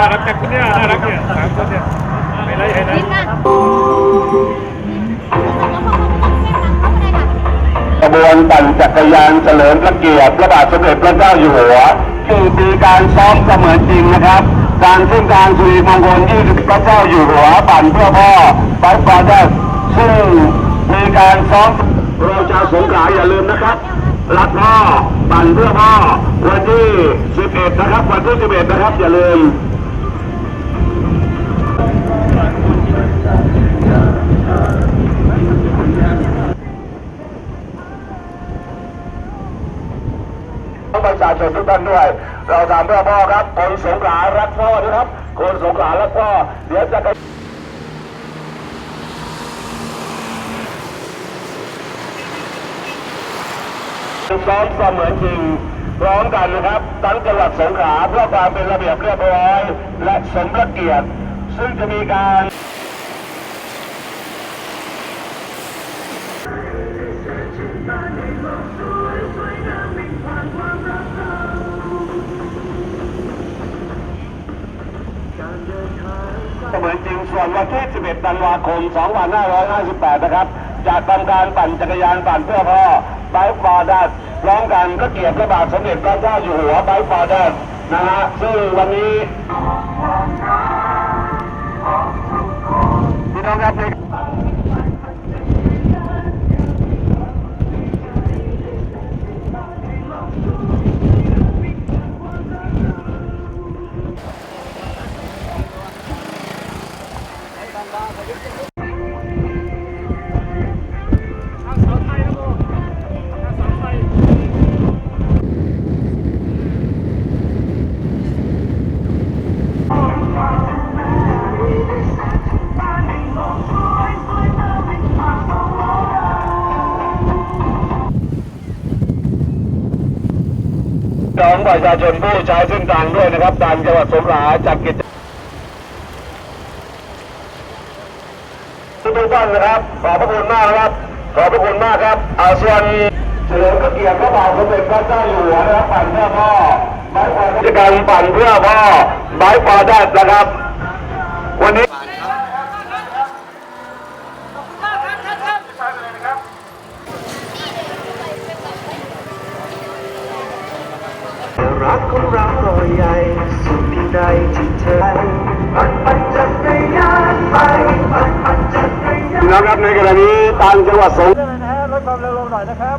น่ารักจังเนี้ยน่ารักเนี่ยสามคนเนี่ยไฮไลท์ไฮไลท์ขบวนปั่นจักรยานเฉลิมพระเกียรติพระบาทสมเด็จพระเจ้าอยู่หัวคือมีการซ้อมเสมือนจริงนะครับการขึ้นการสุริมงคล20พระเจ้าอยู่หัวปั่นเพื่อพ่อไปฟาเดอร์ซึ่งมีการซ้อมเราชาวสงขลาอย่าลืมนะครับ รักพ่อปั่นเพื่อพ่อวันที่ 11 นะครับ วันที่ 11 นะครับ อย่าลืม ประชาชนทุกท่านด้วย เราทำเพื่อพ่อครับคนสงขลารักพ่อนะครับ คนสงขลารักพ่อเดี๋ยวจะไปซ้อมเสมือนจริงพร้อมกันนะครับทั้งจังหวัดสงขลาเพื่อความเป็นระเบียบเรียบร้อย และสมพระเกียรติ ซึ่งจะมีการ เสมือนจริงส่วนวันที่ 11 ธันวาคม 2558 นะครับจะทำการปั่นจักรยานปั่นเพื่อพ่อไบค์ฟอร์ดัสร้อมกันก็เกียรติพระบาทสมเด็จพระเจ้าอยู่หัวไบค์ฟอร์ดัสนะฮะ ซึ่งวันนี้พี่น้องครับ น้องประชาชนผู้ใช้เส้นทางด้วยนะครับทางจังหวัดสงขลาจัดกิจทุกท่านนะครับ ขอบพระคุณมากครับ ขอบพระคุณมากครับอาส่วนเฉลิมพระเกียรติพระบาทสมเด็จพระเจ้าอยู่หัวนะครับปั่นเพื่อพ่อไบค์ฟอร์กิจกรรมปั่นเพื่อพ่อไบค์ฟอร์ดนะครับ วันนี้ รักของเรารอยใหญ่สุดที่ใดที่เธอปั่นปั่นจักรยานไปปั่นปั่นจักรยานนะครับในกรณีต่างจังหวัดสงขลานะฮะลดความเร็วลงหน่อยนะครับ